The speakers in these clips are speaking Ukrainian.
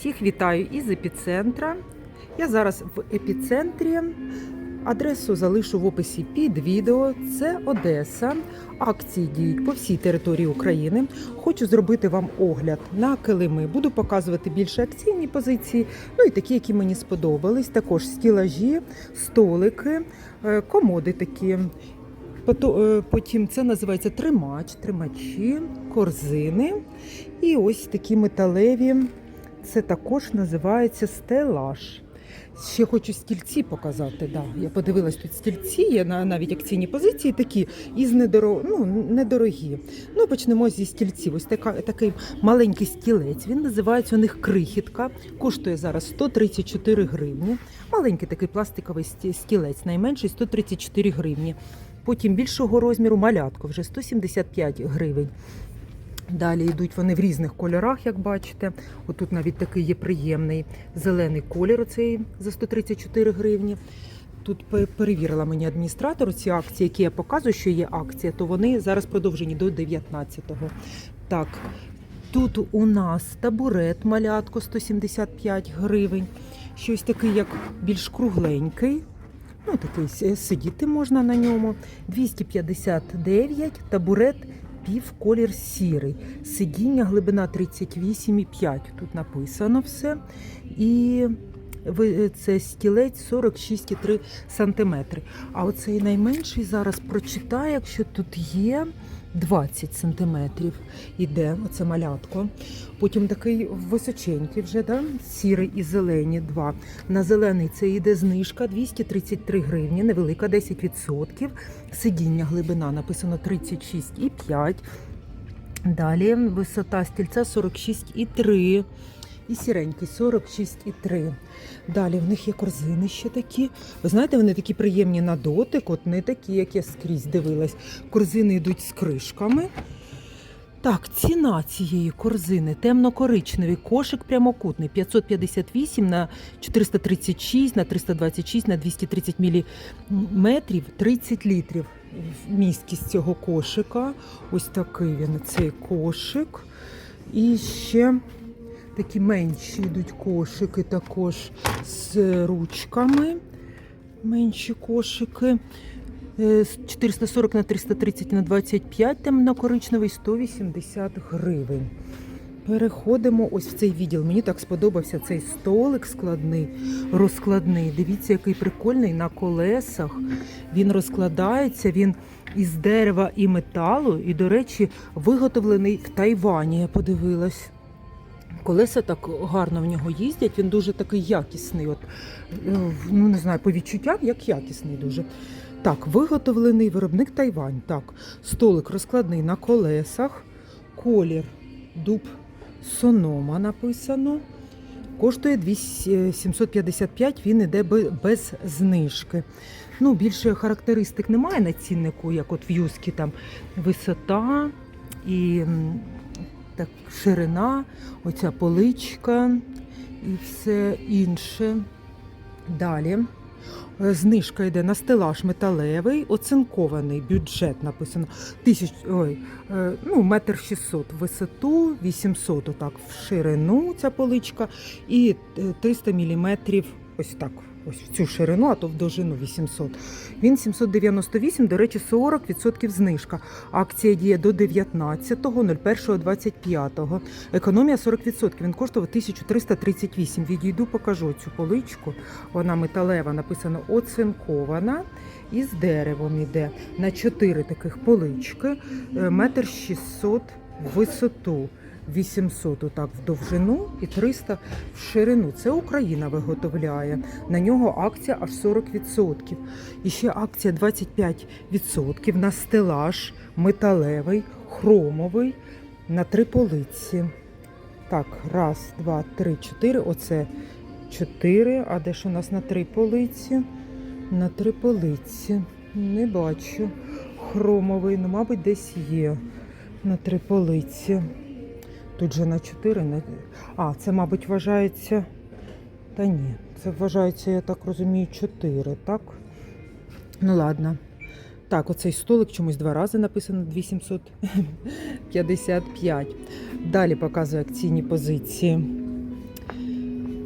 Всіх вітаю із епіцентра. Я зараз в епіцентрі. Адресу залишу в описі під відео. Це Одеса. Акції діють по всій території України. Хочу зробити вам огляд на килими. Буду показувати більше акційні позиції, ну і такі, які мені сподобались. Також стілажі, столики, е, комоди такі. Е, Потім це називається тримач, тримачі, корзини. І ось такі металеві. Це також називається стелаж. Ще хочу стільці показати. Да. Я подивилась тут стільці, є на навіть акційні позиції такі із недоро... ну, недорогі. Ну, почнемо зі стільців. Ось така, такий маленький стілець. Він називається у них крихітка. Коштує зараз 134 гривні. Маленький такий пластиковий стілець, найменший 134 гривні. Потім більшого розміру малятко вже 175 гривень. Далі йдуть вони в різних кольорах, як бачите. Отут навіть такий є приємний зелений колір, оцей за 134 гривні. Тут перевірила мені адміністратор ці акції, які я показую, що є акція, то вони зараз продовжені до 19-го. Так, тут у нас табурет малятко 175 гривень. Щось такий, як більш кругленький. Ну, такий сидіти можна на ньому. 259, табурет пів колір сірий. Сидіння глибина 38,5. Тут написано все. І це стілець 46,3 см. А оцей найменший зараз прочитаю, якщо тут є 20 см. Іде оце малятко. Потім такий височенький вже, да? сірий і зелені два. На зелений це йде знижка 233 гривні, невелика 10%. Сидіння глибина написано 36,5. Далі висота стільця 46,3. І сіренький 46,3. Далі в них є корзини ще такі. Ви знаєте, вони такі приємні на дотик, от не такі, як я скрізь дивилась. Корзини йдуть з кришками. Так, ціна цієї корзини темно-коричневий кошик прямокутний 558 на 436 на 326 на 230 міліметрів 30 літрів місткість цього кошика. Ось такий він цей кошик. І ще такі менші йдуть кошики також з ручками. Менші кошики. Е, 440 на 330 на 25 темно-коричневий 180 гривень. Переходимо ось в цей відділ. Мені так сподобався цей столик складний, розкладний. Дивіться, який прикольний на колесах. Він розкладається, він із дерева і металу. І, до речі, виготовлений в Тайвані. Я подивилась. Колеса так гарно в нього їздять, він дуже такий якісний. От, е, ну не знаю, по відчуттям, як якісний дуже. Так, виготовлений виробник Тайвань. Так, столик розкладний на колесах, колір дуб Сонома написано. Коштує 755, він іде без знижки. Ну, більше характеристик немає на ціннику, як от в юскі там висота і так, ширина, оця поличка і все інше. Далі. Е, Знижка йде на стелаж металевий, оцинкований бюджет написано. Тисяч, ой, е, ну, метр 600 в висоту, 800 отак в ширину ця поличка і е, 300 міліметрів ось так. Ось в цю ширину, а то в довжину 800. Він 798, до речі, 40% знижка. Акція діє до 19.01.25. Економія 40%. Він коштував 1338. Відійду, покажу цю поличку. Вона металева, написано оцинкована. І з деревом іде на 4 таких полички. Е, Метр 600 в висоту. 800 отак в довжину і 300 в ширину. Це Україна виготовляє. На нього акція аж 40%. І ще акція 25% на стелаж металевий, хромовий на три полиці. Так, раз, два, три, чотири. Оце чотири. А де ж у нас на три полиці? На три полиці. Не бачу. Хромовий, ну, мабуть, десь є. На три полиці. Тут же на 4. На... А, це, мабуть, вважається. Та ні, це вважається, я так розумію, 4, так? Ну ладно. Так, оцей столик чомусь два рази написано 2755. Далі показую акційні позиції.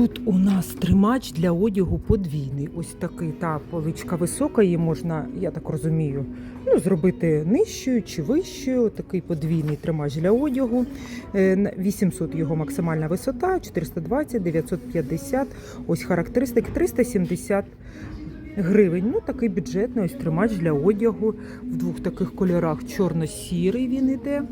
Тут у нас тримач для одягу подвійний. Ось такий та поличка висока, її можна, я так розумію, ну, зробити нижчою чи вищою. Такий подвійний тримач для одягу. Е, 800 його максимальна висота, 420, 950. Ось характеристики 370 гривень. Ну, такий бюджетний ось тримач для одягу в двох таких кольорах. Чорно-сірий він іде.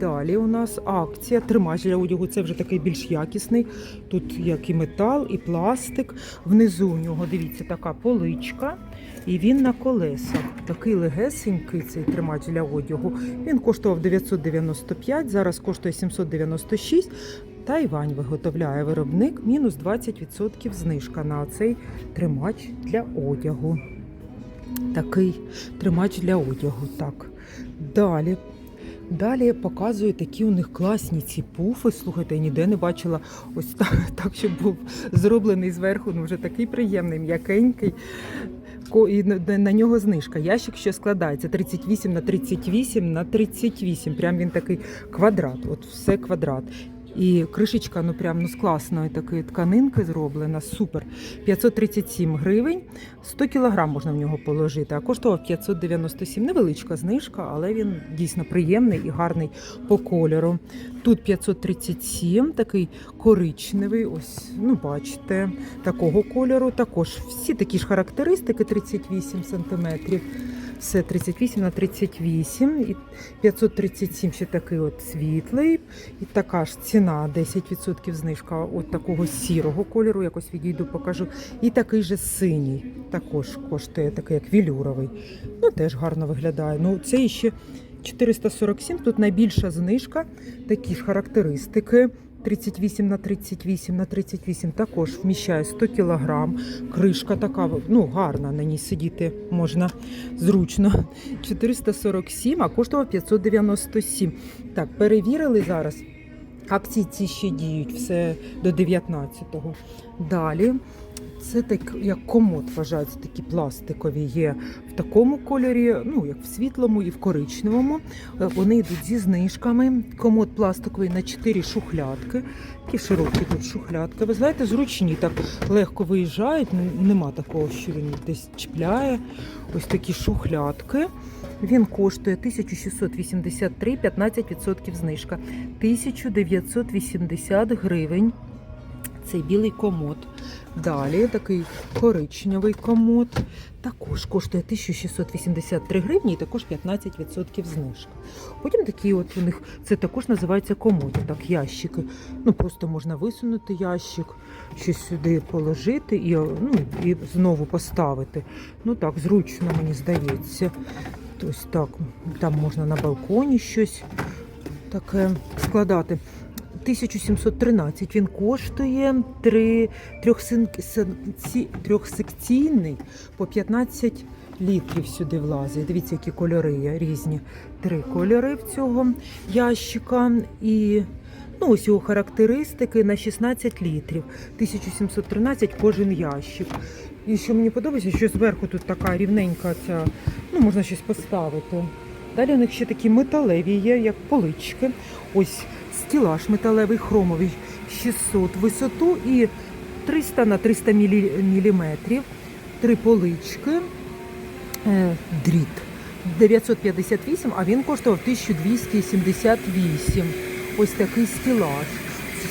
Далі у нас акція. Тримач для одягу. Це вже такий більш якісний. Тут як і метал, і пластик. Внизу у нього, дивіться, така поличка. І він на колесах. Такий легесенький цей тримач для одягу. Він коштував 995, зараз коштує 796. Тайвань виготовляє виробник мінус 20% знижка на цей тримач для одягу. Такий тримач для одягу. Так. Далі. Далі показую такі у них класні ці пуфи. Слухайте, я ніде не бачила ось так, так щоб був зроблений зверху. Ну вже такий приємний, м'якенький. І на- нього знижка. Ящик що складається 38 на 38 на 38. Прям він такий квадрат. От все квадрат. І кришечка, ну прям ну з класної такої тканинки зроблена. Супер. 537 гривень. 100 кілограм можна в нього положити, а коштував 597. Невеличка знижка, але він дійсно приємний і гарний по кольору. Тут 537, такий коричневий. Ось, ну бачите, такого кольору. Також всі такі ж характеристики 38 сантиметрів. Все 38 на 38 і 537 ще такий от світлий. І така ж ціна 10% знижка от такого сірого кольору, якось відійду, покажу. І такий же синій, також коштує такий як вілюровий. Ну теж гарно виглядає. Ну це ще 447, тут найбільша знижка, такі ж характеристики. 38 на 38 на 38 також вміщає 100 кілограм. Кришка така, ну гарна, на ній сидіти можна зручно. 447, а коштував 597. Так, перевірили зараз. Акції ці ще діють все до 19-го. Далі. Це так, як комод вважаються, такі пластикові є в такому кольорі, ну як в світлому і в коричневому. Е, Вони йдуть зі знижками. Комод пластиковий на 4 шухлядки. Такі широкі тут шухлядки. Ви знаєте, зручні, так легко виїжджають. Нема такого, що він десь чіпляє. Ось такі шухлядки. Він коштує 1683, 15% знижка. 1980 гривень. Цей білий комод. Далі такий коричневий комод. Також коштує 1683 гривні і також 15% знижка. Потім такі от у них це також називається комод, так, ящики. Ну просто можна висунути ящик, щось сюди положити і, ну, і знову поставити. Ну так, зручно, мені здається. Ось так, там можна на балконі щось таке складати. 1713 він коштує три, трьохсекційний по 15 літрів сюди влазить. Дивіться, які кольори є різні. Три кольори в цього ящика. І ну, ось його характеристики на 16 літрів. 1713 кожен ящик. І що мені подобається, що зверху тут така рівненька ця, ну можна щось поставити. Далі у них ще такі металеві є, як полички. Ось стілаж металевий хромовий 600 висоту і 300 на 300 мілі- міліметрів. Три полички. Е, дріт 958, а він коштував 1278. Ось такий стілаж.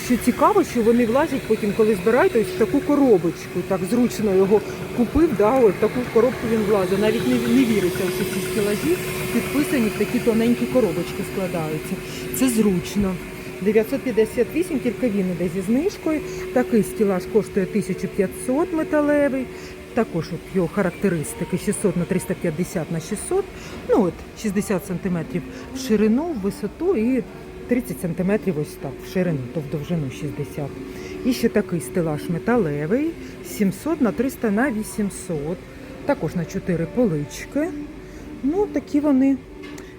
Що цікаво, що вони влазять потім, коли збирають, ось в таку коробочку. Так зручно його купив, да, ось таку коробку він влазить. Навіть не, не віриться, що ці стілажі підписані в такі тоненькі коробочки складаються. Це зручно. 958, тільки він іде зі знижкою. Такий стілаж коштує 1500 металевий. Також от його характеристики 600 на 350 на 600. Ну от 60 см в ширину, в висоту і 30 см ось так в ширину, то в довжину 60. І ще такий стелаж металевий 700 на 300 на 800. Також на 4 полички. Ну, такі вони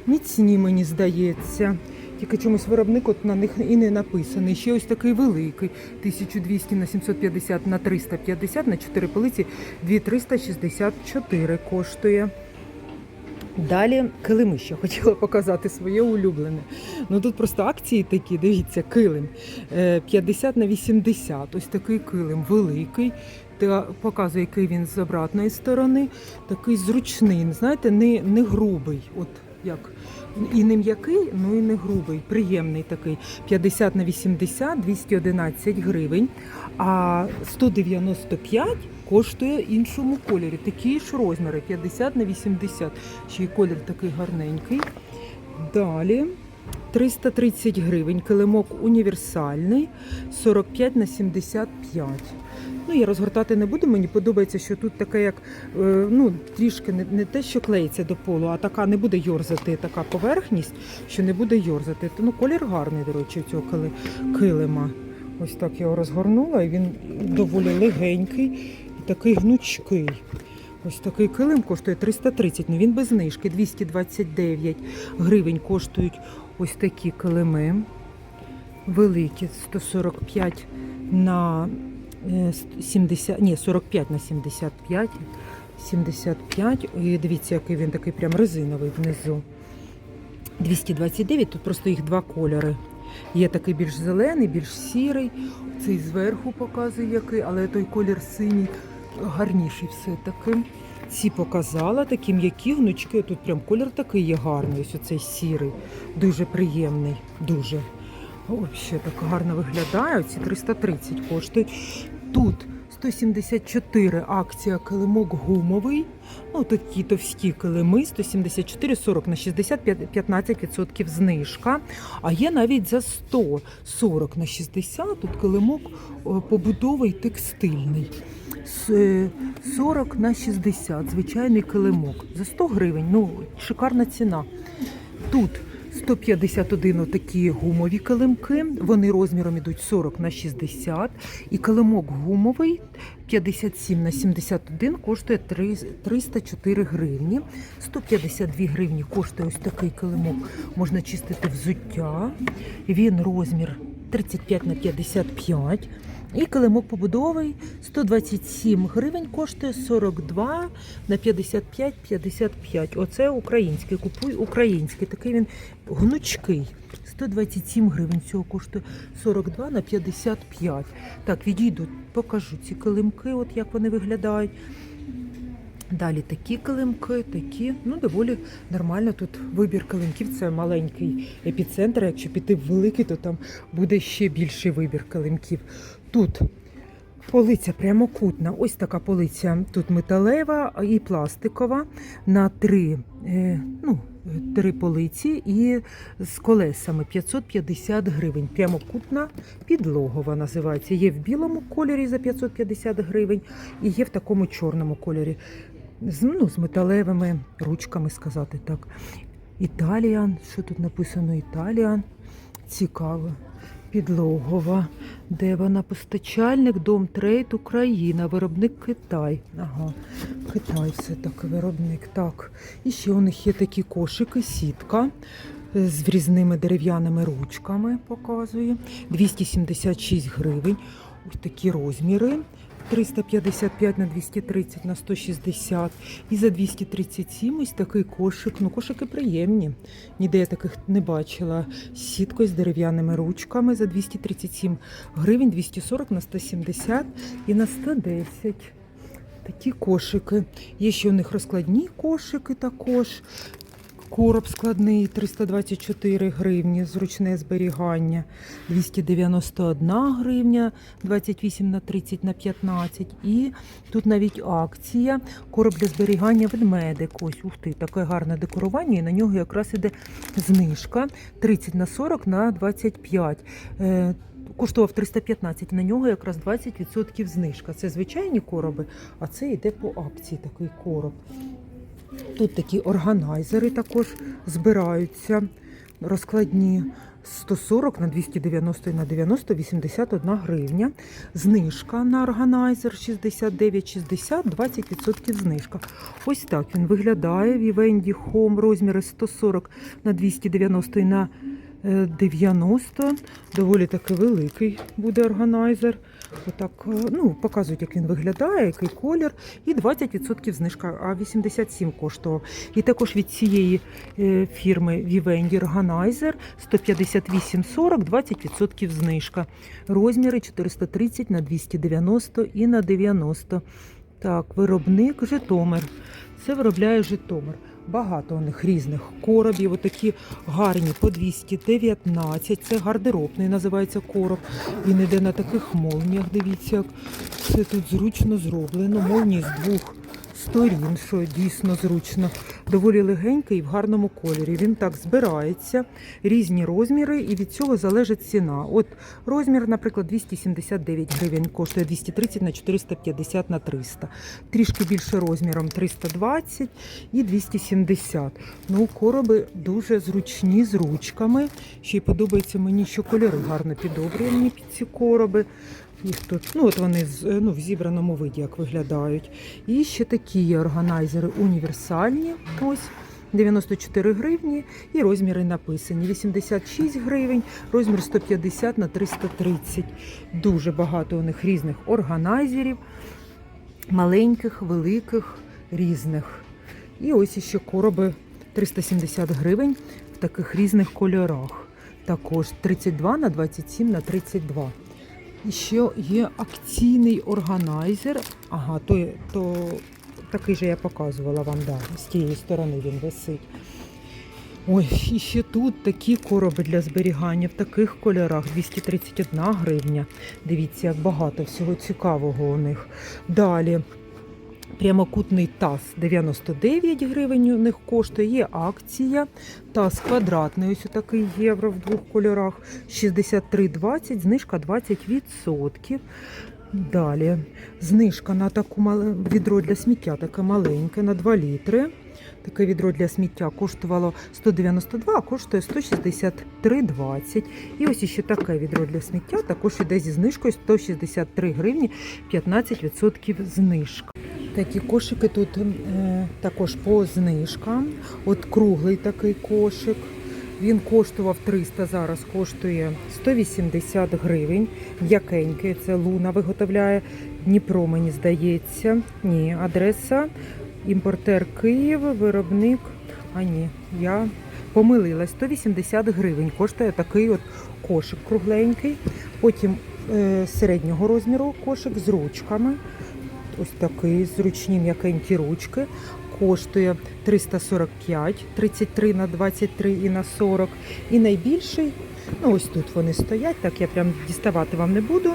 міцні, мені здається. Тільки чомусь виробник от на них і не написаний. Ще ось такий великий. 1200 на 750 на 350 на 4 полиці 2364 коштує. Далі килими ще хотіла показати своє улюблене. Ну тут просто акції такі, дивіться, килим Е, 50 на 80. Ось такий килим великий. Та показує, який він з обратної сторони. Такий зручний, знаєте, не, не грубий. От як і не м'який, ну і не грубий, приємний такий. 50 на 80, 211 гривень. А 195 коштує іншому кольорі. Такі ж розміри 50 на 80. Ще й колір такий гарненький. Далі 330 гривень. Килимок універсальний 45 на 75. Ну, я розгортати не буду. Мені подобається, що тут таке, як е, ну, трішки не, не те, що клеїться до полу, а така не буде йорзати, така поверхність, що не буде йорзати. Ну, колір гарний, до речі, цього килима. Ось так я його розгорнула, і він доволі легенький і такий гнучкий. Ось такий килим коштує 330, ну він без знижки. 229 гривень коштують ось такі килими. Великі 145 на 70, ні, 45 на 75. 75. І дивіться, який він такий прям резиновий внизу. 229, тут просто їх два кольори. Є такий більш зелений, більш сірий. Цей зверху показує який, але той колір синій гарніший все-таки. Ці показала, такі м'які гнучки. Тут прям колір такий є гарний, ось оцей сірий. Дуже приємний, дуже. О, так гарно виглядає. Ці 330 коштують. Тут 174 акція килимок гумовий. Ну, такі товсті килими, 174, 40 на 60, 15% знижка. А є навіть за 100, 40 на 60, тут килимок побудовий текстильний. С- е, 40 на 60, звичайний килимок. За 100 гривень, ну, шикарна ціна. Тут 151 отакі гумові килимки. Вони розміром ідуть 40 на 60. І килимок гумовий 57 на 71 коштує три- 304 гривні. 152 гривні коштує ось такий килимок. Можна чистити взуття. Він розмір 35 на 55. І килимок побудовий 127 гривень коштує 42 на 55-55. Оце український. Купуй український. Такий він гнучкий. 127 гривень цього коштує 42 на 55. Так, відійду, покажу ці килимки, от як вони виглядають. Далі такі килимки, такі, ну доволі нормально. Тут вибір килимків. Це маленький епіцентр. Якщо піти в великий, то там буде ще більший вибір килимків. Тут полиця прямокутна. Ось така полиця. Тут металева і пластикова на три, е, ну, три полиці і з колесами 550 гривень. Прямокутна підлогова називається. Є в білому кольорі за 550 гривень і є в такому чорному кольорі. З, ну, з металевими ручками сказати так. Італіан. Що тут написано? Італіан. Цікаво. Підлогова. Де вона? Постачальник, дом трейд Україна, виробник Китай. Ага, Китай все таки виробник. Так. І ще у них є такі кошики, сітка з різними дерев'яними ручками показує. 276 гривень. Ось такі розміри. 355 на 230 на 160 і за 237 ось такий кошик. Ну, кошики приємні. Ніде я таких не бачила. Сіткою з дерев'яними ручками за 237 гривень, 240 на 170 і на 110. Такі кошики. Є ще у них розкладні кошики також. Короб складний 324 гривні, зручне зберігання 291 гривня, 28 на 30 на 15. І тут навіть акція. Короб для зберігання ведмедик. Ось ух ти, таке гарне декорування, і на нього якраз іде знижка 30 на 40 на 25. Е, Коштував 315, на нього якраз 20% знижка. Це звичайні короби, а це йде по акції такий короб. Тут такі органайзери також збираються розкладні 140 на 290 і на 90 81 гривня. Знижка на органайзер 69,60, 20% знижка. Ось так він виглядає. Vivendi Home розміри 140 на 290 і на Е, 90, доволі таки великий буде органайзер. Отак, е, ну, показують, як він виглядає, який колір. І 20% знижка, а 87 коштував. І також від цієї е, фірми Vivendi Organizer 158,40, 20% знижка. Розміри 430 на 290 і на 90. Так, виробник Житомир. Це виробляє Житомир. Багато у них різних коробів. Отакі гарні по 219. Це гардеробний називається короб. Він іде на таких молніях. Дивіться, як все тут зручно зроблено. Молні з двох сторін, що дійсно зручно. Доволі легенький і в гарному кольорі. Він так збирається, різні розміри, і від цього залежить ціна. От розмір, наприклад, 279 гривень, коштує 230 на 450 на 300. Трішки більше розміром 320 і 270. Ну, короби дуже зручні з ручками. Ще й подобається мені, що кольори гарно підобрані під ці короби. Їх тут, ну от вони ну, в зібраному виді як виглядають. І ще такі органайзери універсальні. Ось 94 гривні і розміри написані. 86 гривень, розмір 150 на 330. Дуже багато у них різних органайзерів, маленьких, великих, різних. І ось іще короби 370 гривень в таких різних кольорах. Також 32 на 27 на 32. І ще є акційний органайзер. Ага, то, то такий же я показувала вам, да, з тієї сторони він висить. Ой, і ще тут такі короби для зберігання в таких кольорах 231 гривня. Дивіться, як багато всього цікавого у них. Далі прямокутний таз 99 гривень у них коштує. Є акція. Таз квадратний, ось такий євро в двох кольорах. 63,20, знижка 20%. Далі знижка на таку відро для сміття, таке маленьке, на 2 літри. Таке відро для сміття коштувало 192, а коштує 163,20. І ось ще таке відро для сміття також іде зі знижкою 163 гривні 15% знижка. Такі кошики тут е, також по знижкам. От круглий такий кошик. Він коштував 300, зараз коштує 180 гривень. М'якенький, це Луна виготовляє Дніпро, мені здається. Ні, адреса імпортер Київ, виробник. А ні, я помилилась. 180 гривень коштує такий от кошик кругленький. Потім е, середнього розміру кошик з ручками. Ось такий зручні м'якенькі ручки. Коштує 345, 33 на 23 і на 40. І найбільший, ну ось тут вони стоять, так я прям діставати вам не буду.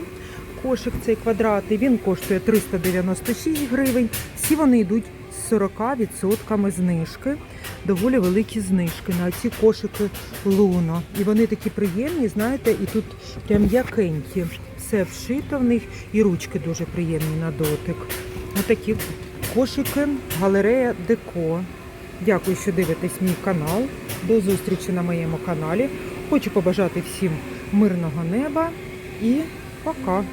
Кошик цей квадратний, він коштує 396 гривень. Всі вони йдуть 40% знижки. Доволі великі знижки на ці кошики Луна. І вони такі приємні, знаєте, і тут прям м'якенькі. Все вшито в них, і ручки дуже приємні на дотик. Отакі кошики, галерея Деко. Дякую, що дивитесь мій канал. До зустрічі на моєму каналі. Хочу побажати всім мирного неба і пока!